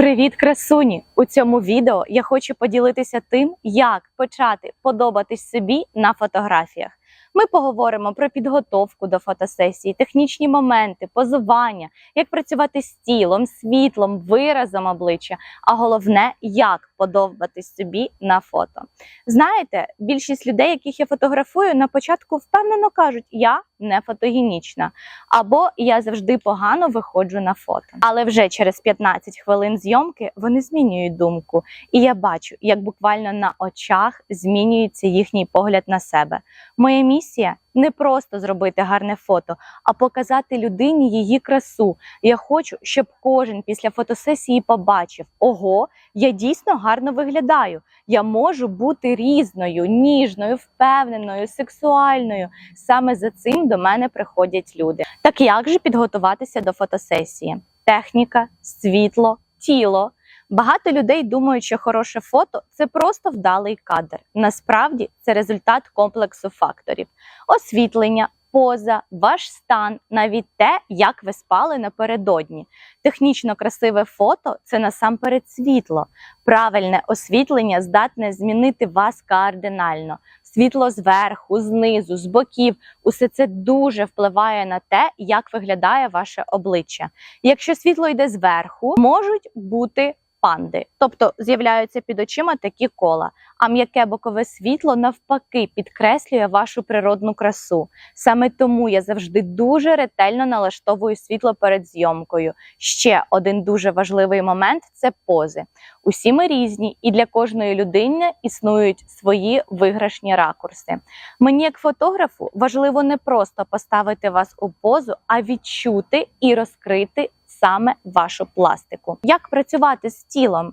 Привіт, красуні! У цьому відео я хочу поділитися тим, як почати подобатись собі на фотографіях. Ми поговоримо про підготовку до фотосесії, технічні моменти, позування, як працювати з тілом, світлом, виразом обличчя, а головне, як подобатись собі на фото. Знаєте, більшість людей, яких я фотографую, на початку впевнено кажуть, я не фотогенічна, або я завжди погано виходжу на фото. Але вже через 15 хвилин зйомки вони змінюють думку, і я бачу, як буквально на очах змінюється їхній погляд на себе. Моя місія не просто зробити гарне фото, а показати людині її красу. Я хочу, щоб кожен після фотосесії побачив: ого, я дійсно гарно виглядаю. Я можу бути різною, ніжною, впевненою, сексуальною. Саме за цим до мене приходять люди. Так як же підготуватися до фотосесії? Техніка, світло, тіло. Багато людей думають, що хороше фото це просто вдалий кадр. Насправді це результат комплексу факторів: освітлення, поза, ваш стан, навіть те, як ви спали напередодні. Технічно красиве фото це насамперед світло. Правильне освітлення здатне змінити вас кардинально. Світло зверху, знизу, з боків усе це дуже впливає на те, як виглядає ваше обличчя. Якщо світло йде зверху, можуть бути панди, тобто з'являються під очима такі кола. А м'яке бокове світло навпаки підкреслює вашу природну красу. Саме тому я завжди дуже ретельно налаштовую світло перед зйомкою. Ще один дуже важливий момент це пози. Усі ми різні, і для кожної людини існують свої виграшні ракурси. Мені, як фотографу, важливо не просто поставити вас у позу, а відчути і розкрити саме вашу пластику. Як працювати з тілом?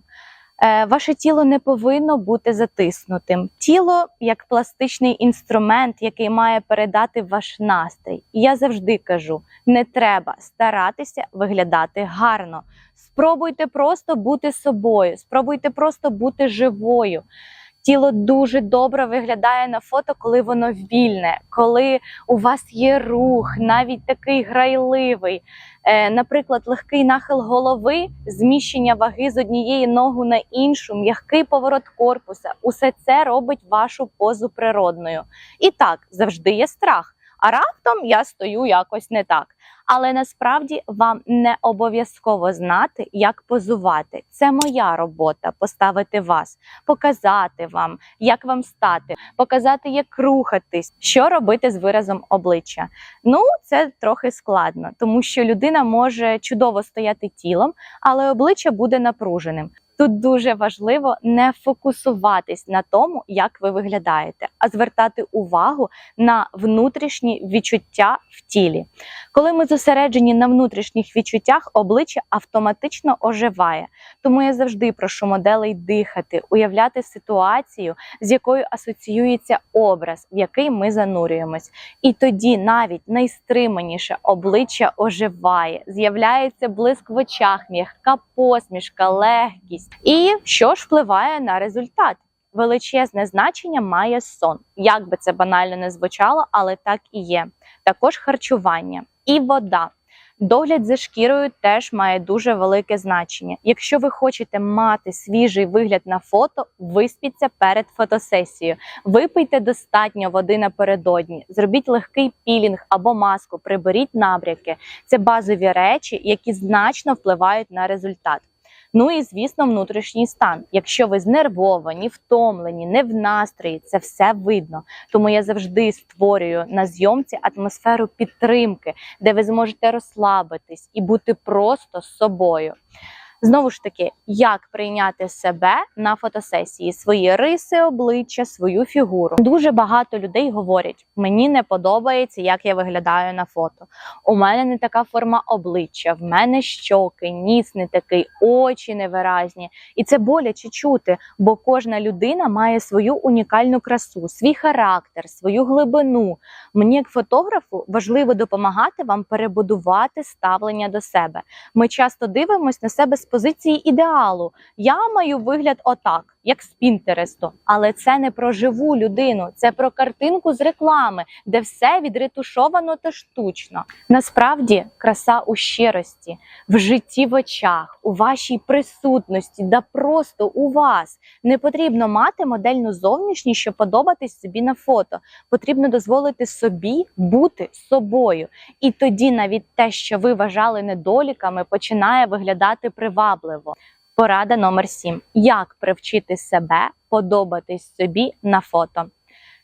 Е, Ваше тіло не повинно бути затиснутим. Тіло як пластичний інструмент, який має передати ваш настрій. І я завжди кажу: не треба старатися виглядати гарно. Спробуйте просто бути собою, спробуйте просто бути живою. Тіло дуже добре виглядає на фото, коли воно вільне, коли у вас є рух, навіть такий грайливий. Е, наприклад, легкий нахил голови, зміщення ваги з однієї ноги на іншу, м'який поворот корпуса усе це робить вашу позу природною. І так, завжди є страх. А раптом я стою якось не так. Але насправді вам не обов'язково знати, як позувати. Це моя робота поставити вас, показати вам, як вам стати, показати, як рухатись, що робити з виразом обличчя. Ну, це трохи складно, тому що людина може чудово стояти тілом, але обличчя буде напруженим. Тут дуже важливо не фокусуватись на тому, як ви виглядаєте, а звертати увагу на внутрішні відчуття в тілі. Коли ми зосереджені на внутрішніх відчуттях, обличчя автоматично оживає. Тому я завжди прошу моделей дихати, уявляти ситуацію, з якою асоціюється образ, в який ми занурюємось. І тоді навіть найстриманіше обличчя оживає, з'являється блиск в очах, м'яка посмішка, легкість. І що ж впливає на результат? Величезне значення має сон. Як би це банально не звучало, але так і є. Також харчування і вода. Догляд за шкірою теж має дуже велике значення. Якщо ви хочете мати свіжий вигляд на фото, виспіться перед фотосесією. Випийте достатньо води напередодні, зробіть легкий пілінг або маску, приберіть набряки. Це базові речі, які значно впливають на результат. Ну і звісно, внутрішній стан. Якщо ви знервовані, втомлені, не в настрої, це все видно. Тому я завжди створюю на зйомці атмосферу підтримки, де ви зможете розслабитись і бути просто з собою. Знову ж таки, як прийняти себе на фотосесії, свої риси, обличчя, свою фігуру. Дуже багато людей говорять: мені не подобається, як я виглядаю на фото. У мене не така форма обличчя, в мене щоки, ніс не такий, очі невиразні. І це боляче чути, бо кожна людина має свою унікальну красу, свій характер, свою глибину. Мені, як фотографу, важливо допомагати вам перебудувати ставлення до себе. Ми часто дивимося на себе з позиції ідеалу. Я маю вигляд отак. Як з Пінтересту, але це не про живу людину, це про картинку з реклами, де все відретушовано та штучно. Насправді, краса у щирості, в житті в очах, у вашій присутності, да просто у вас. Не потрібно мати модельну зовнішність, щоб подобатись собі на фото. Потрібно дозволити собі бути собою. І тоді навіть те, що ви вважали недоліками, починає виглядати привабливо. Порада номер 7. Як привчити себе подобатись собі на фото?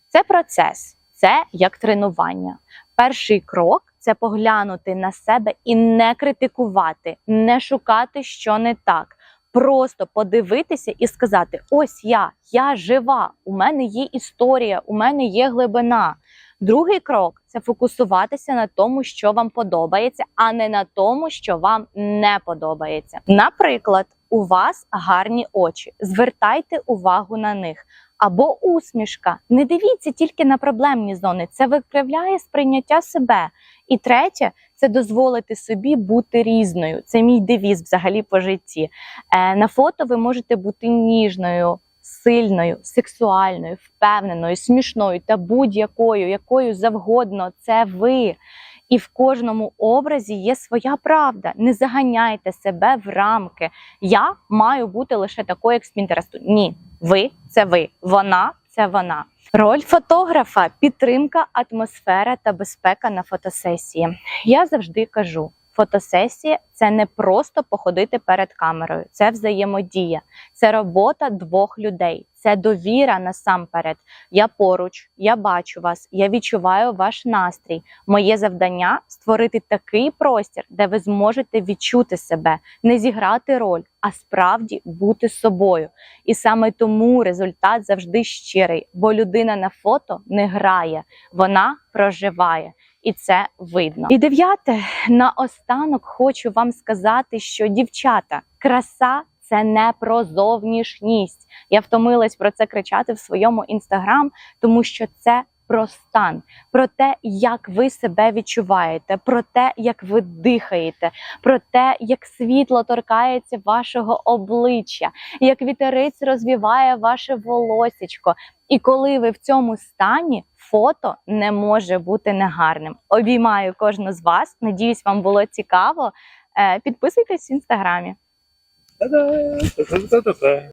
Це процес, це як тренування. Перший крок це поглянути на себе і не критикувати, не шукати, що не так. Просто подивитися і сказати: ось я, я жива, у мене є історія, у мене є глибина. Другий крок це фокусуватися на тому, що вам подобається, а не на тому, що вам не подобається. Наприклад, у вас гарні очі, звертайте увагу на них. Або усмішка. Не дивіться тільки на проблемні зони, це викривляє сприйняття себе. І третє це дозволити собі бути різною. Це мій девіз взагалі по житті. Е, на фото ви можете бути ніжною, сильною, сексуальною, впевненою, смішною та будь-якою, якою завгодно. Це ви. І в кожному образі є своя правда. Не заганяйте себе в рамки. Я маю бути лише такою, як з Пінтересту. Ні, ви це ви, вона це вона. Роль фотографа підтримка, атмосфера та безпека на фотосесії. Я завжди кажу. Фотосесія це не просто походити перед камерою, це взаємодія, це робота двох людей, це довіра насамперед. Я поруч, я бачу вас, я відчуваю ваш настрій. Моє завдання створити такий простір, де ви зможете відчути себе, не зіграти роль, а справді бути собою. І саме тому результат завжди щирий, бо людина на фото не грає, вона проживає. І це видно. І дев'яте, наостанок хочу вам сказати, що дівчата, краса це не про зовнішність. Я втомилась про це кричати в своєму інстаграм, тому що це про стан, про те, як ви себе відчуваєте, про те, як ви дихаєте, про те, як світло торкається вашого обличчя, як вітерець розвіває ваше волосечко. І коли ви в цьому стані, фото не може бути негарним. Обіймаю кожну з вас. Надіюсь, вам було цікаво. Е, Підписуйтесь в інстаграмі. Та-да!